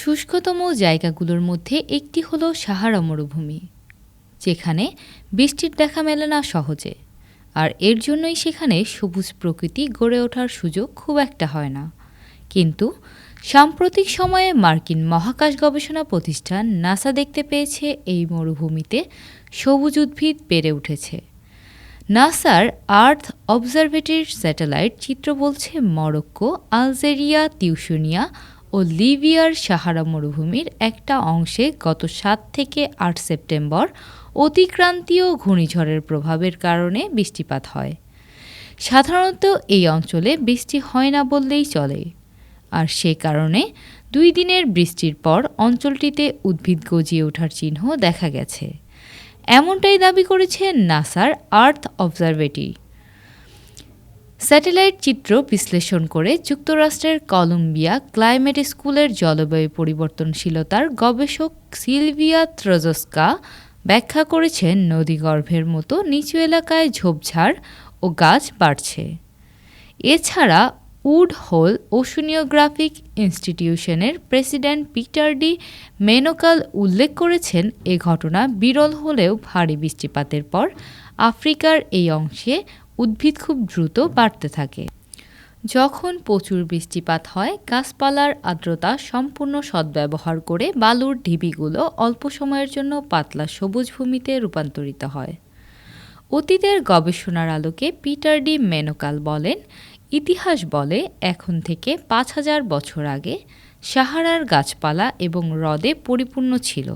শুষ্কতম জায়গাগুলোর মধ্যে একটি হলো সাহারা মরুভূমি, যেখানে বৃষ্টির দেখা মেলে না সহজে, আর এর জন্যই সেখানে সবুজ প্রকৃতি গড়ে ওঠার সুযোগ খুব একটা হয় না। কিন্তু সাম্প্রতিক সময়ে মার্কিন মহাকাশ গবেষণা প্রতিষ্ঠান নাসা দেখতে পেয়েছে এই মরুভূমিতে সবুজ উদ্ভিদ বেড়ে উঠেছে। নাসার আর্থ অবজারভেটরির স্যাটেলাইট চিত্র বলছে মরক্কো, আলজেরিয়া তিউশুনিয়া ও লিবিয়ার সাহারা মরুভূমির একটা অংশে গত সাত থেকে আট সেপ্টেম্বর অতিক্রান্তীয় ঘূর্ণিঝড়ের প্রভাবের কারণে বৃষ্টিপাত হয়। সাধারণত এই অঞ্চলে বৃষ্টি হয় না বললেই চলে। আর সে কারণে দুই দিনের বৃষ্টির পর অঞ্চলটিতে উদ্ভিদ গজিয়ে ওঠার চিহ্ন দেখা গেছে। এমনটাই দাবি করেছে নাসার আর্থ অবজারভেটরি। স্যাটেলাইট চিত্র বিশ্লেষণ করে যুক্তরাষ্ট্রের কলম্বিয়া ক্লাইমেট স্কুলের জলবায়ু পরিবর্তনশীলতার গবেষক সিলভিয়া ত্রজস্কা ব্যাখ্যা করেছেন নদীগর্ভের মতো নিচু এলাকায় ঝোপঝাড় ও গাছ বাড়ছে। এছাড়া উড হোল ওশনিওগ্রাফিক ইনস্টিটিউশনের প্রেসিডেন্ট পিটার ডি মেনোকাল উল্লেখ করেছেন, এ ঘটনা বিরল হলেও ভারী বৃষ্টিপাতের পর আফ্রিকার এই অংশে উদ্ভিদ খুব দ্রুত বাড়তে থাকে। যখন প্রচুর বৃষ্টিপাত হয়, গাছপালার আর্দ্রতা সম্পূর্ণ সদ্ব্যবহার করে বালুর ঢিবিগুলো অল্প সময়ের জন্য পাতলা সবুজ ভূমিতে রূপান্তরিত হয়। অতীতের গবেষণার আলোকে পিটার ডি মেনোকাল বলেন, ইতিহাস বলে এখন থেকে পাঁচ হাজার বছর আগে সাহারার গাছপালা এবং হ্রদে পরিপূর্ণ ছিল।